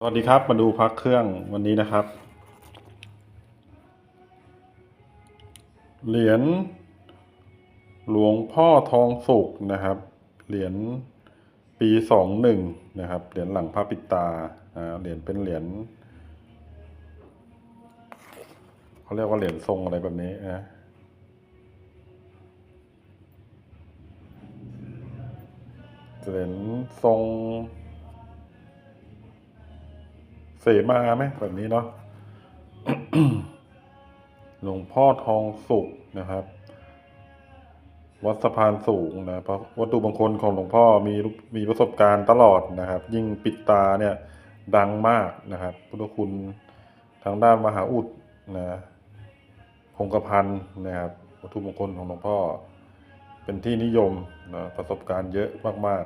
สวัสดีครับ มาดูพักเครื่องวันนี้นะครับ เหรียญหลวงพ่อทองสุกนะครับ เหรียญปีสองหนึ่งนะครับ เหรียญหลังพระปิตาอ่าเหรียญเป็นเหรียญเขาเรียกว่าเหรียญทรงอะไรแบบนี้นะเหรียญทรง มาไหมแบบนี้เนาะหลวงพ่อทองสุกนะครับ วัดสะพานสูงนะเพราะวัตถุมงคลของหลวงพ่อมีมีประสบการณ์ตลอดนะครับ ยิ่งปิดตาเนี่ยดังมากนะครับพุทธคุณทางด้านมหาอุดนะคงกระพันนะครับวัตถุมงคลของหลวงพ่อ เป็นที่นิยมนะประสบการณ์เยอะมาก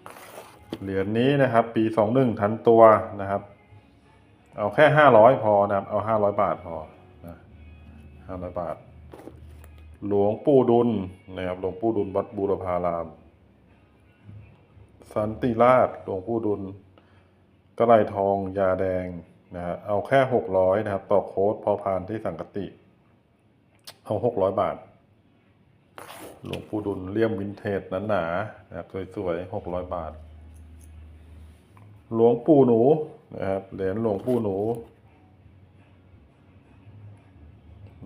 ๆ เหรียญนี้นะครับ ปีสองหนึ่งทันตัวนะครับ เอาแค่ห้าร้อยพอนะครับ เอาห้าร้อยบาทพอนะห้าร้อยบาท หลวงปู่ดุลนะครับ หลวงปู่ดุลวัดบูรพาราม สันติราชหลวงปู่ดุลกระไรทอง ยาแดงนะฮะเอาแค่หกร้อยนะครับ ต่อโค้ดพอพานที่สังกติ เอาหกร้อยบาท หลวงปู่ดุลเลี่ยมวินเทจหนาๆนะครับสวยๆหกร้อยบาท หลวงปู่หนู นะครับเหรียญหลวงปู่หนู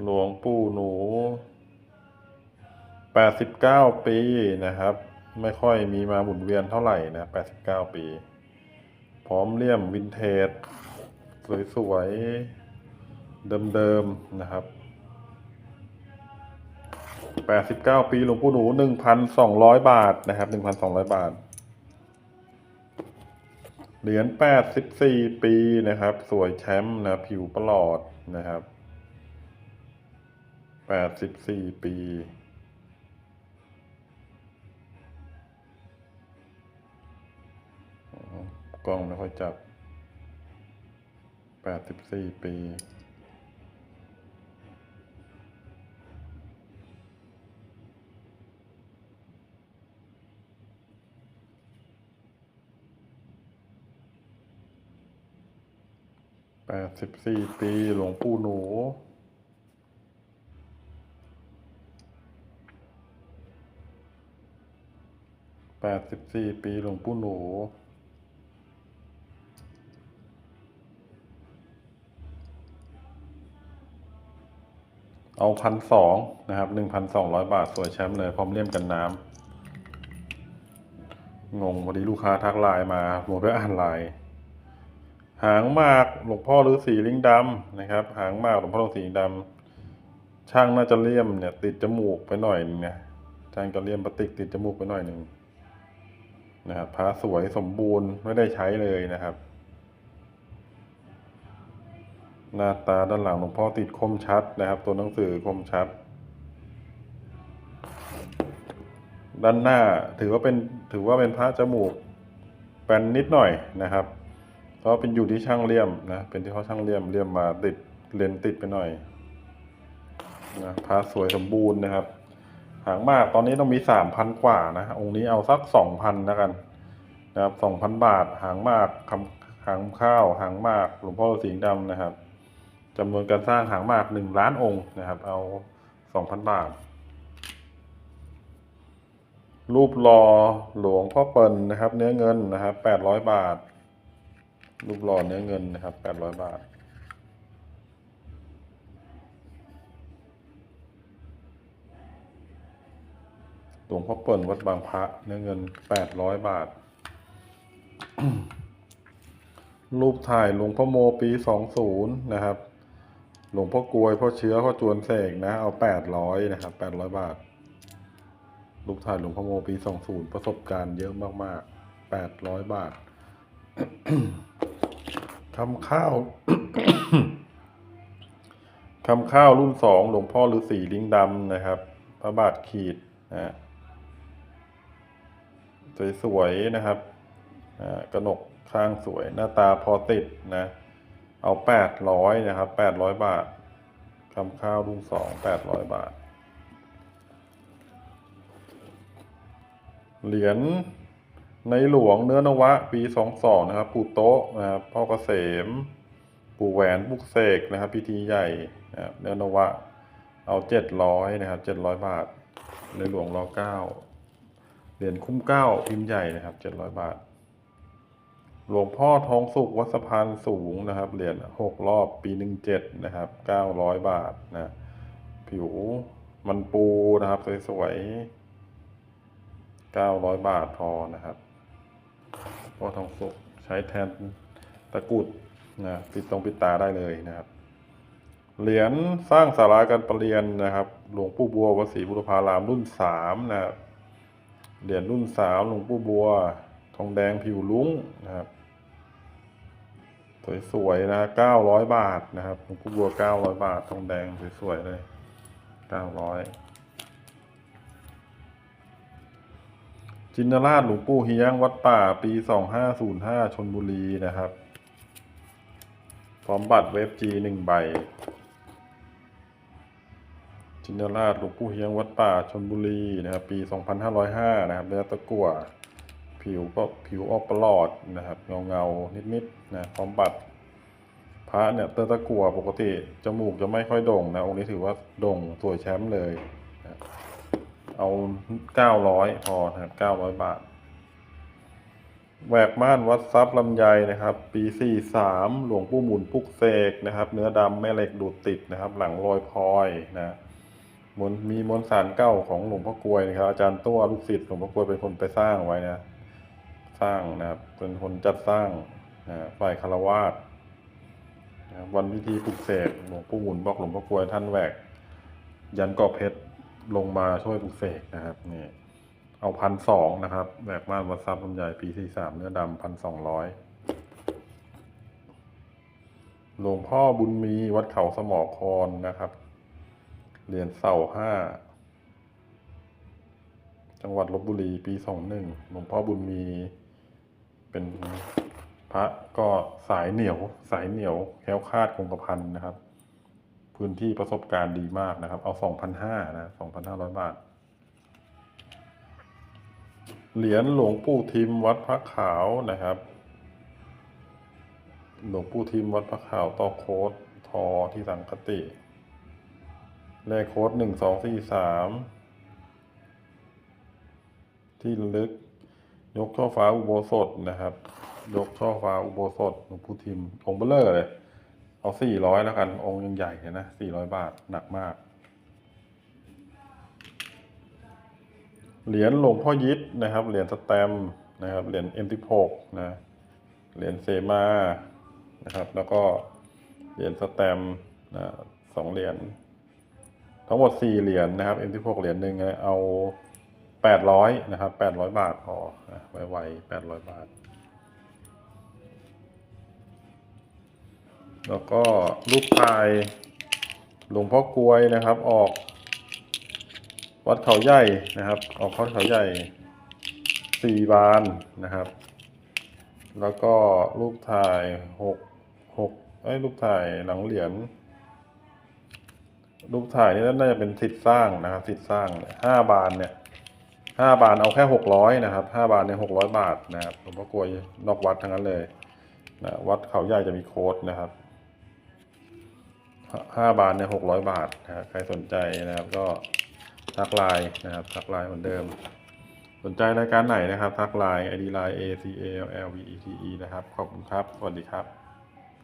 หลวงปู่หนูแปดสิบเก้าปีนะครับ ไม่ค่อยมีมาหมุนเวียนเท่าไหร่นะแปดสิบเก้าปี พร้อมเลี่ยมวินเทจ สวยๆ เดิมๆ นะครับแปดสิบเก้าปีหลวงปู่หนูหนึ่งพันสองร้อยบาทนะครับหนึ่งพันสองร้อยบาท เหรียญแปดสิบสี่ปีนะครับ สวยแชมป์นะผิวประหลอดนะครับแปดสิบสี่ปีกล้องไม่ค่อยจับแปดสิบสี่ปี ดสิบสี่ปีหลวงปู่หนู แปดสิบสี่ปีหลวงปู่หนูเอาพันสองนะครับหนึ่งพันสองร้อยบาท สวยแชมป์เลย พร้อมเลี่ยมกันน้ำงงพอดีลูกค้าทักไลน์มาผมไปอ่านไลน์ หางมากหลวงพ่อฤาษีลิงดำนะครับ หางมากหลวงพ่อฤาษีลิงดำช่างน่าจะเลี่ยมเนี่ย ติดจมูกไปหน่อยนึงนะช่างก็เลี่ยมพลาสติกติดจมูกไปหน่อยหนึ่งนะครับพระสวยสมบูรณ์ไม่ได้ใช้เลยนะครับ หน้าตาด้านหลังหลวงพ่อติดคมชัดนะครับ ตัวหนังสือคมชัด ด้านหน้าถือว่าเป็นถือว่าเป็นพระจมูกแปนนิดหน่อยนะครับ ราะเป็นอยู่ที่ช่างเลี่ยมนะเป็นที่เขาช่างเลี่ยมเลี่ยมมาติดเลนติดไปหน่อยนะพระสวยสมบูรณ์นะครับ หางมากตอนนี้ต้องมีสามพันกว่านะองค์นี้เอาสักสองพันแล้วกันนะครับสองพันบาทหางมากคำหางข้าวหางมากหลวงพ่อฤาษีดำนะครับจำนวนการสร้างหางมากหนึ่งล้านองค์นะครับ เอาสองพันบาท รูปหล่อหลวงพ่อเปิลนะครับ เนื้อเงินนะครับแปดร้อยบาท รูปหล่อเนื้อเงินนะครับแปดร้อยบาท หลวงพ่อเปิลวัดบางพระเนื้อเงินแปดร้อยบาท รูปถ่ายหลวงพ่อโมปีสองศูนย์นะครับ หลวงพ่อกลวยพ่อเชื้อพ่อจวนเสกนะ เอาแปดร้อยนะครับแปดร้อยบาทลูกถ่ายหลวงพ่อโมปีสองศูนย์ประสบการณ์เยอะมากๆแปดร้อยบาท ทำข้าวทำข้าวรุ่นสองหลวงพ่อฤาษีลิงดำนะครับ พระบาทขีดนะสวยๆนะครับกระหนกข้างสวยหน้าตาพอติดนะ เอาแปดร้อยนะครับแปดร้อยบาททำข้าวรุ่นสองแปดร้อยบาท เหรียญ ในหลวงเนื้อนวะ ปีสองสองนะครับปู่โต๊ะนะครับพ่อเกษม ปู่แหวนบุกเสกนะครับ พิธีใหญ่นะครับเนื้อนวะ เอาเจ็ดร้อยนะครับเจ็ดร้อยบาท ในหลวงรอเก้าเหรียญคุ้มเก้าพิมพ์ใหญ่นะครับเจ็ดร้อยบาท หลวงพ่อทองสุขวัดสะพานสูงนะครับเหรียญหกรอบปีหนึ่งเจ็ดนะครับเก้าร้อยบาทนะผิวมันปูนะครับสวยๆเก้าร้อยบาทพอนะครับ พ่อทองสุกใช้แทนตะกุดนะปิดตรงปิดตาได้เลยนะครับ เหรียญสร้างสาราการประเรียนนะครับ หลวงปู่บัววัดศรีบุรพารามรุ่นสามนะครับเหรียญรุ่นสามหลวงปู่บัว ทองแดงผิวลุ้งนะครับสวยๆนะเก้าร้อยบาทนะครับหลวงปู่บัวเก้าร้อยบาท ทองแดงสวยๆเลยเก้าร้อย จินราชหลวงปู่เฮียง วัดป่าปีสองห้าศูนย์ห้าชนบุรีนะครับ พร้อมบัตรเว็บจีหนึ่งใบ จินราชหลวงปู่เฮียง วัดป่าชนบุรีนะครับ ปี2505นะครับเนื้อตะกั่วผิวก็ผิวออกประหลอดนะครับเงาเงานิดๆนะพร้อมบัตรพระเนี่ยเตอตะกั่วปกติจมูกจะไม่ค่อยโด่งนะองค์นี้ถือว่าโด่งสวยแชมป์เลย นะเอา900พอนะครับ900บาท แหวกม่านวัดทรัพย์ลำไยนะครับ ปี43หลวงปู่หมุนปุกเสกนะครับ เนื้อดำแม่เหล็กดูดติดนะครับ หลังลอยพลอยนะมนมีมนสารเก้าของหลวงพ่อกลวยนะครับอาจารย์ตัวลูกศิษย์หลวงพ่อกลวยเป็นคนไปสร้างไว้นะสร้างนะครับเป็นคนจัดสร้างนะฝ่ายคารวาสนะวันพิธีปลุกเสกหลวงปู่หมุนบอกหลวงพ่อกลวยท่านแหวก ยันกอบเพชร ลงมาช่วยปลุกเสกนะครับนี่เอาพันสองนะครับแบกม่านวัดทรัพย์ลำใหญ่ปีที่สามเนื้อดำพันสองร้อยหลวงพ่อบุญมีวัดเขาสมอครนะครับเหรียญเสาห้าจังหวัดลบบุรีปีสองหนึ่งหลวงพ่อบุญมีเป็นพระก็สายเหนียว สายเหนียวแคล้วคาดคงกระพันนะครับ พื้นที่ประสบการณ์ดีมากนะครับ เอาสองพันห้านะสองพันห้าร้อยบาท เหรียญหลวงปู่ทิมวัดพระขาวนะครับ หลวงปู่ทิมวัดพระขาวต่อโค้ดทอที่สังคติ เลขโค้ดหนึ่งสองสี่สามที่ลึก ยกช่อฟ้าอุโบสถนะครับ ยกช่อฟ้าอุโบสถหลวงปู่ทิมองเบลเลอร์เลย เอาสี่ร้อยแล้วกัน องค์ยังใหญ่เลยนะสี่ร้อยบาทหนักมาก เหรียญหลวงพ่อยิดนะครับ เหรียญสแตมนะครับ เหรียญ M16 นะ เหรียญเซมานะครับ แล้วก็เหรียญสแตมนะสองเหรียญ ทั้งหมดสี่เหรียญนะครับ M16 เหรียญหนึ่งเอาแปดร้อยนะครับแปดร้อยบาทพอไวๆแปดร้อยบาท แล้วก็รูปถ่ายหลวงพ่อกลวยนะครับ ออก วัดเขาใหญ่นะครับ ออกวัดเขาใหญ่สี่บานนะครับ แล้วก็รูปถ่ายหกหกไอ้รูปถ่ายหลังเหรียญรูปถ่ายนี่น่าจะเป็นสิทธิ์สร้างนะครับสิทธิ์สร้างห้าบานเนี่ยห้าบานเอาแค่หกร้อยนะครับห้าบานเนี่ยหกร้อยบาทนะครับหลวงพ่อกลวยนอกวัดทั้งนั้นเลยนะวัดเขาใหญ่จะมีโค้ดนะครับ ห้าบาทเนี่ยหกร้อยบาทนะครับใครสนใจนะครับก็ทักไลน์นะครับทักไลน์เหมือนเดิม สนใจรายการไหนนะครับ ทักไลน์ ID ไลน์ A C A L L V E T E นะครับ ขอบคุณครับ สวัสดีครับ